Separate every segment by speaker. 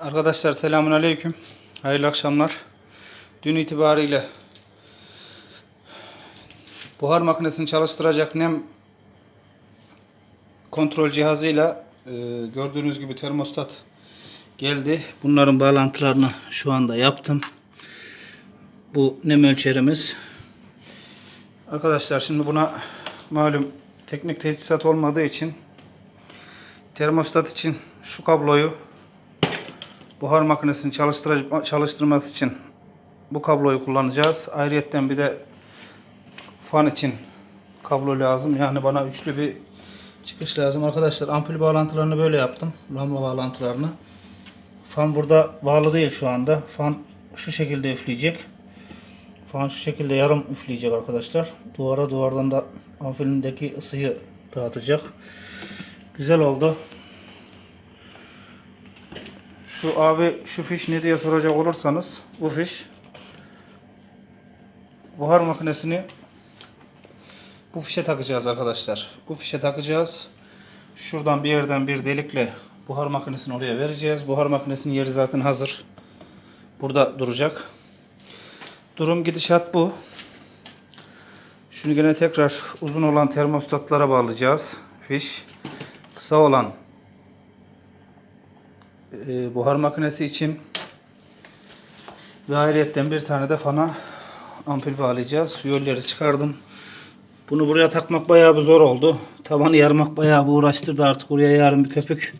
Speaker 1: Arkadaşlar selamun aleyküm. Hayırlı akşamlar. Dün itibariyle buhar makinesini çalıştıracak nem kontrol cihazıyla e, gördüğünüz gibi termostat geldi. Bunların bağlantılarını şu anda yaptım. Bu nem ölçerimiz. Arkadaşlar şimdi buna malum teknik teçhizat olmadığı için termostat için şu kabloyu buhar makinesini çalıştırması için bu kabloyu kullanacağız. Ayrıyetten bir de fan için kablo lazım. Yani bana üçlü bir çıkış lazım. Arkadaşlar ampul bağlantılarını böyle yaptım. Lamba bağlantılarını. Fan burada bağlı değil şu anda. Fan şu şekilde üfleyecek. Fan şu şekilde yarım üfleyecek arkadaşlar. Duvara duvardan da ampulündeki ısıyı dağıtacak. Güzel oldu. Şu abi şu fiş ne diye soracak olursanız bu fiş buhar makinesini bu fişe takacağız arkadaşlar. Bu fişe takacağız. Şuradan bir yerden bir delikle buhar makinesini oraya vereceğiz. Buhar makinesinin yeri zaten hazır. Burada duracak. Durum gidişat bu. Şunu gene tekrar uzun olan termostatlara bağlayacağız. Fiş. Kısa olan e, buhar makinesi için ve ayrıyetten bir tane de fana ampul bağlayacağız. Yolları çıkardım. Bunu buraya takmak bayağı bir zor oldu. Tavanı yarmak bayağı bir uğraştırdı. Artık oraya yarın bir köpük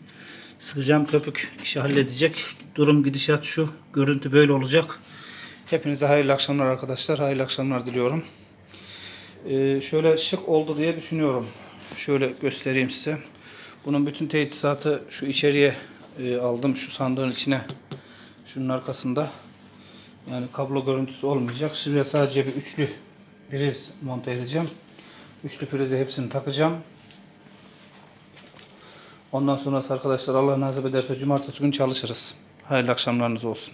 Speaker 1: sıkacağım. Köpük işi halledecek. Durum gidişat şu. Görüntü böyle olacak. Hepinize hayırlı akşamlar arkadaşlar. Hayırlı akşamlar diliyorum. Ee, şöyle şık oldu diye düşünüyorum. Şöyle göstereyim size. Bunun bütün teçhizatı şu içeriye e, aldım. Şu sandığın içine. Şunun arkasında. Yani kablo görüntüsü olmayacak. Şuraya sadece bir üçlü priz monte edeceğim. Üçlü prize hepsini takacağım. Ondan sonrası arkadaşlar Allah nasip ederse cumartesi günü çalışırız. Hayırlı akşamlarınız olsun.